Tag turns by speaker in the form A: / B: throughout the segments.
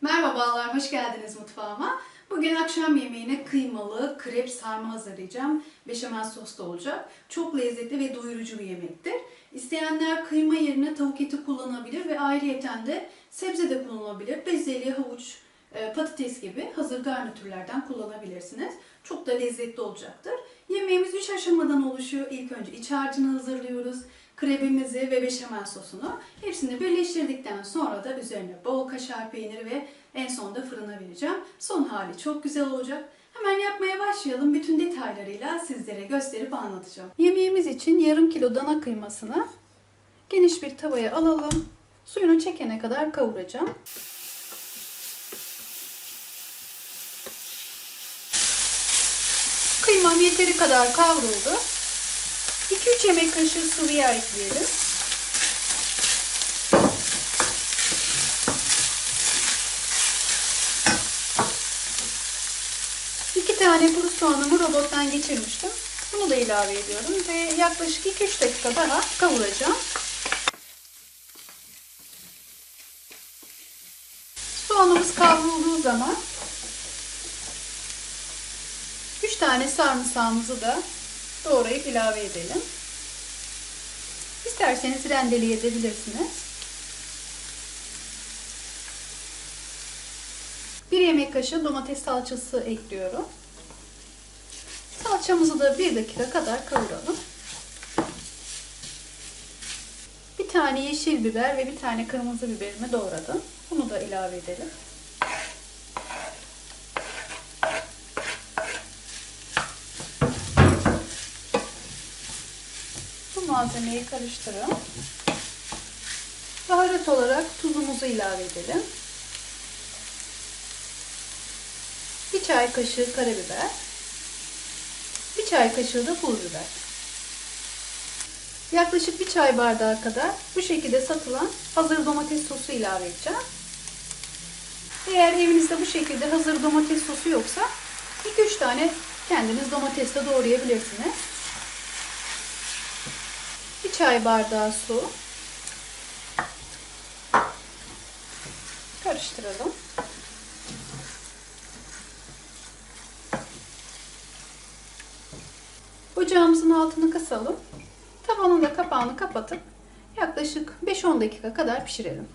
A: Merhabalar, hoş geldiniz mutfağıma. Bugün akşam yemeğine kıymalı krep sarma hazırlayacağım. Beşamel soslu olacak. Çok lezzetli ve doyurucu bir yemektir. İsteyenler kıyma yerine tavuk eti kullanabilir ve ayrıyeten de sebze de kullanılabilir. Bezelye, havuç, e, patates gibi hazır garnitürlerden kullanabilirsiniz. Çok da lezzetli olacaktır. Yemeğimiz 3 aşamadan oluşuyor. İlk önce iç harcını hazırlıyoruz. Krebimizi ve beşamel sosunu hepsini birleştirdikten sonra da üzerine bol kaşar peyniri ve en sonunda fırına vereceğim. Son hali çok güzel olacak. Hemen yapmaya başlayalım. Bütün detaylarıyla sizlere gösterip anlatacağım. Yemeğimiz için yarım kilo dana kıymasını geniş bir tavaya alalım. Suyunu çekene kadar kavuracağım. Kıymam yeteri kadar kavruldu. 2-3 yemek kaşığı sıvı yağ ekleyelim. İki tane kuru soğanımı robottan geçirmiştim. Bunu da ilave ediyorum ve yaklaşık 2-3 dakika daha kavuracağım. Soğanımız kavrulduğu zaman 3 tane sarımsağımızı da doğrayıp ilave edelim. İsterseniz rendeleyebilirsiniz. Bir yemek kaşığı domates salçası ekliyorum. Salçamızı da bir dakika kadar kavuralım. Bir tane yeşil biber ve bir tane kırmızı biberimi doğradım. Bunu da ilave edelim. Malzemeyi karıştırın. Baharat olarak tuzumuzu ilave edelim. Bir çay kaşığı karabiber. Bir çay kaşığı da pul biber. Yaklaşık bir çay bardağı kadar bu şekilde satılan hazır domates sosu ilave edeceğim. Eğer evinizde bu şekilde hazır domates sosu yoksa 2-3 tane kendiniz domatesle doğrayabilirsiniz. Çay bardağı su. Karıştıralım. Ocağımızın altını kısalım. Tavanın da kapağını kapatıp yaklaşık 5-10 dakika kadar pişirelim.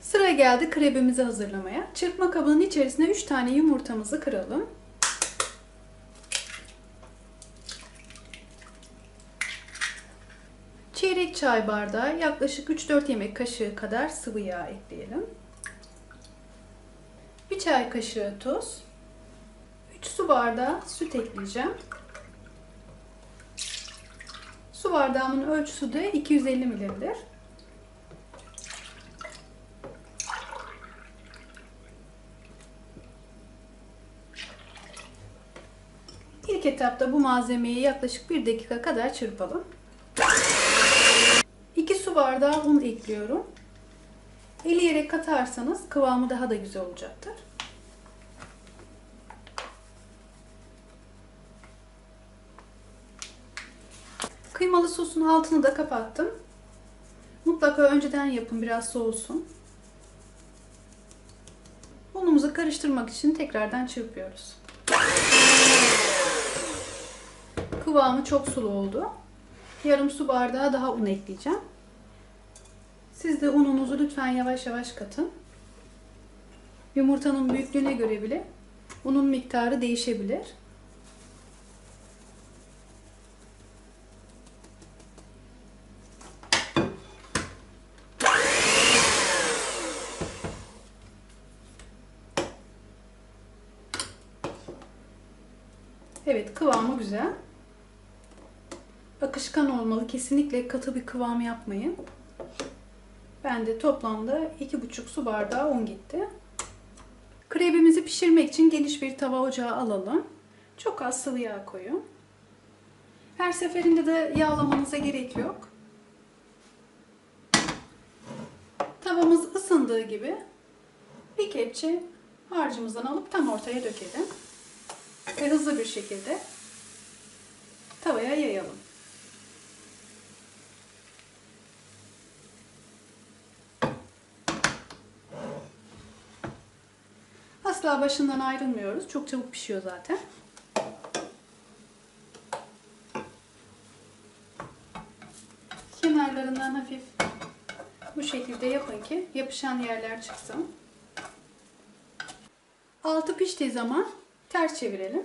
A: Sıra geldi krebimizi hazırlamaya. Çırpma kabının içerisine 3 tane yumurtamızı kıralım. Çeyrek çay bardağı yaklaşık 3-4 yemek kaşığı kadar sıvı yağ ekleyelim. Bir çay kaşığı tuz. 3 su bardağı süt ekleyeceğim. Su bardağımın ölçüsü de 250 ml'dir. İlk etapta bu malzemeyi yaklaşık 1 dakika kadar çırpalım. 2 su bardağı un ekliyorum. Eleyerek katarsanız kıvamı daha da güzel olacaktır. Kıymalı sosun altını da kapattım. Mutlaka önceden yapın biraz soğusun. Unumuzu karıştırmak için tekrardan çırpıyoruz. Kıvamı çok sulu oldu. Yarım su bardağı daha un ekleyeceğim. Siz de ununuzu lütfen yavaş yavaş katın. Yumurtanın büyüklüğüne göre bile unun miktarı değişebilir. Evet kıvamı güzel. Akışkan olmalı. Kesinlikle katı bir kıvam yapmayın. Ben de toplamda 2,5 su bardağı un gitti. Krebimizi pişirmek için geniş bir tava ocağa alalım. Çok az sıvı yağ koyun. Her seferinde de yağlamanıza gerek yok. Tavamız ısındığı gibi bir kepçe harcımızdan alıp tam ortaya dökelim. Ve hızlı bir şekilde tavaya yayalım. Asla başından ayrılmıyoruz. Çok çabuk pişiyor zaten. Kenarlarından hafif bu şekilde yapın ki yapışan yerler çıksın. Altı piştiği zaman ters çevirelim.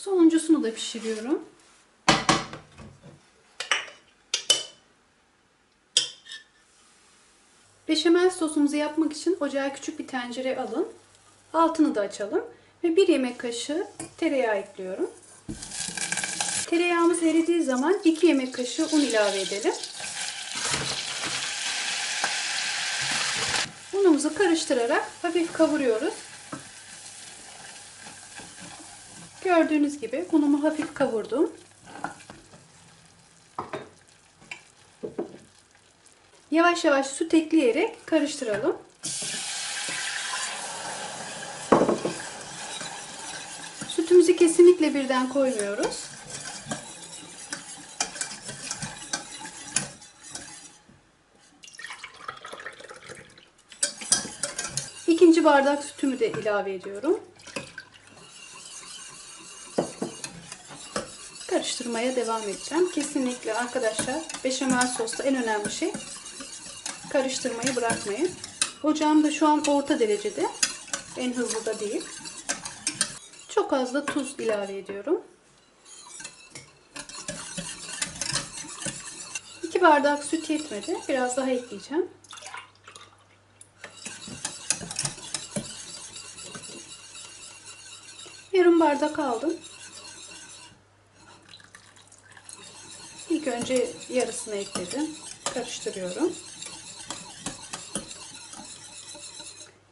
A: Sonuncusunu da pişiriyorum. Beşamel sosumuzu yapmak için ocağa küçük bir tencere alın. Altını da açalım. Ve bir yemek kaşığı tereyağı ekliyorum. Tereyağımız eridiği zaman 2 yemek kaşığı un ilave edelim. Unumuzu karıştırarak hafif kavuruyoruz. Gördüğünüz gibi unumu hafif kavurdum. Yavaş yavaş süt ekleyerek karıştıralım. Sütümüzü kesinlikle birden koymuyoruz. İkinci bardak sütümü de ilave ediyorum. Karıştırmaya devam edeceğim. Kesinlikle arkadaşlar beşamel sosta en önemli şey karıştırmayı bırakmayın. Ocağım da şu an orta derecede. En hızlı da değil. Çok az da tuz ilave ediyorum. 2 bardak süt yetmedi. Biraz daha ekleyeceğim. Yarım bardak aldım. İlk önce yarısını ekledim. Karıştırıyorum.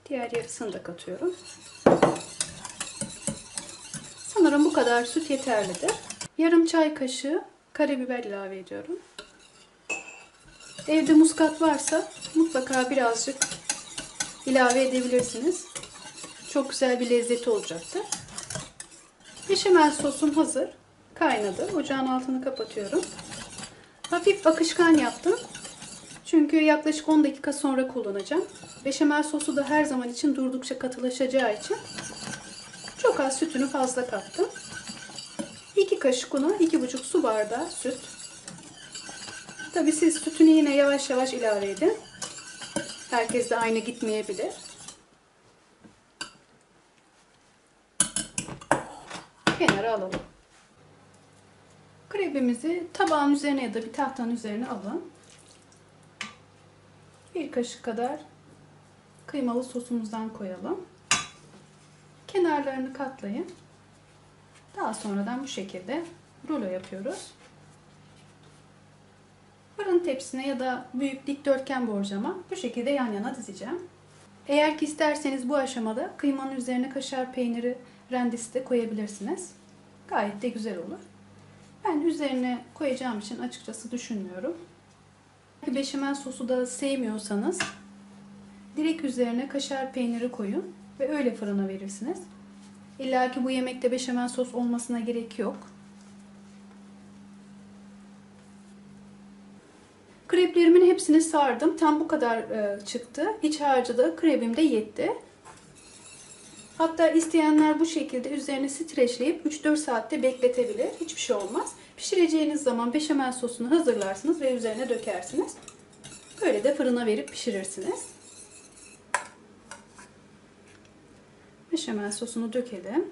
A: Diğer yarısını da katıyorum. Sanırım bu kadar süt yeterlidir. Yarım çay kaşığı karabiber ilave ediyorum. Evde muskat varsa mutlaka birazcık ilave edebilirsiniz. Çok güzel bir lezzeti olacaktır. Beşamel sosum hazır. Kaynadı. Ocağın altını kapatıyorum. Hafif akışkan yaptım. Çünkü yaklaşık 10 dakika sonra kullanacağım. Beşamel sosu da her zaman için durdukça katılaşacağı için çok az sütünü fazla kattım. 2 kaşık una, 2,5 su bardağı süt. Tabi siz sütünü yine yavaş yavaş ilave edin. Herkes de aynı gitmeyebilir. Kenara alalım. Krebimizi tabağın üzerine ya da bir tahtanın üzerine alın. Bir kaşık kadar kıymalı sosumuzdan koyalım. Kenarlarını katlayın. Daha sonradan bu şekilde rulo yapıyoruz. Fırın tepsisine ya da büyük dikdörtgen borcama bu şekilde yan yana dizeceğim. Eğer ki isterseniz bu aşamada kıymanın üzerine kaşar peyniri rendesi de koyabilirsiniz. Gayet de güzel olur. Ben üzerine koyacağım için açıkçası düşünmüyorum. Beşamel sosu da sevmiyorsanız direkt üzerine kaşar peyniri koyun ve öyle fırına verirsiniz. İlla ki bu yemekte beşamel sos olmasına gerek yok. Kreplerimin hepsini sardım. Tam bu kadar e, çıktı. İç harcı da krebim de yetti. Hatta isteyenler bu şekilde üzerine streçleyip 3-4 saatte bekletebilir. Hiçbir şey olmaz. Pişireceğiniz zaman beşamel sosunu hazırlarsınız ve üzerine dökersiniz. Böyle de fırına verip pişirirsiniz. Beşamel sosunu dökelim.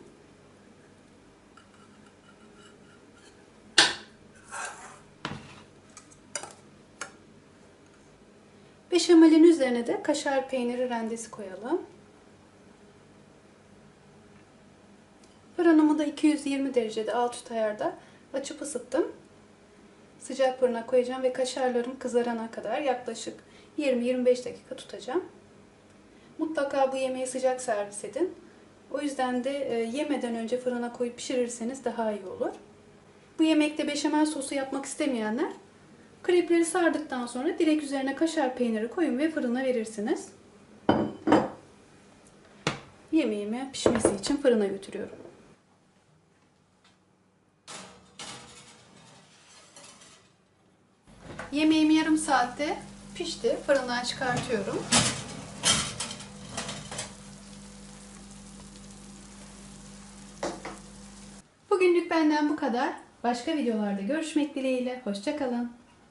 A: Beşamelin üzerine de kaşar peyniri rendesi koyalım. Da 220 derecede alt üst ayarda açıp ısıttım. Sıcak fırına koyacağım ve kaşarlarım kızarana kadar yaklaşık 20-25 dakika tutacağım. Mutlaka bu yemeği sıcak servis edin. O yüzden de e, yemeden önce fırına koyup pişirirseniz daha iyi olur. Bu yemekte beşamel sosu yapmak istemeyenler krepleri sardıktan sonra direkt üzerine kaşar peyniri koyun ve fırına verirsiniz. Yemeğimi pişmesi için fırına götürüyorum. Yemeğim yarım saatte pişti. Fırından çıkartıyorum. Bugünlük benden bu kadar. Başka videolarda görüşmek dileğiyle. Hoşçakalın.